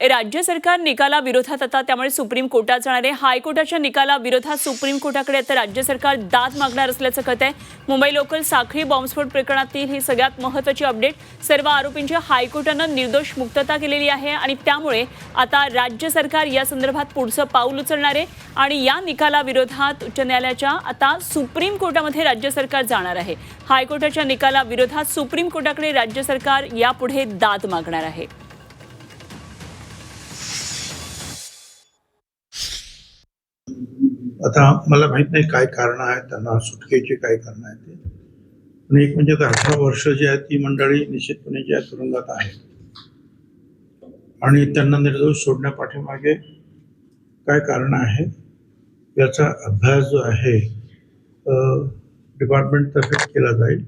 राज्य सरकार निकालाविरोधात आता त्यामुळे सुप्रीम कोर्टात जाणार आहे. हायकोर्टाच्या निकालाविरोधात सुप्रीम कोर्टाकडे आता राज्य सरकार दाद मागणार असल्याचं कळत आहे मुंबई लोकल साखळी बॉम्बस्फोट प्रकरणातील ही सगळ्यात महत्त्वाची अपडेट. सर्व आरोपींची हायकोर्टानं निर्दोष मुक्तता केलेली आहे आणि त्यामुळे आता राज्य सरकार या संदर्भात पुढचं पाऊल उचलणार आहे आणि या निकालाविरोधात उच्च न्यायालयाच्या आता सुप्रीम कोर्टामध्ये राज्य सरकार जाणार आहे. हायकोर्टाच्या निकालाविरोधात सुप्रीम कोर्टाकडे राज्य सरकार यापुढे दाद मागणार आहे. आता मला माहीत नाही काय कारण आहेत त्यांना सुटकेची काय कारण आहेत ते. पण एक म्हणजे आता अठरा वर्ष जी आहेत ती मंडळी निश्चितपणे ज्या तुरुंगात आहेत आणि त्यांना निर्दोष सोडण्यापाठीमागे काय कारण आहे याचा अभ्यास जो आहे डिपार्टमेंटतर्फे केला जाईल.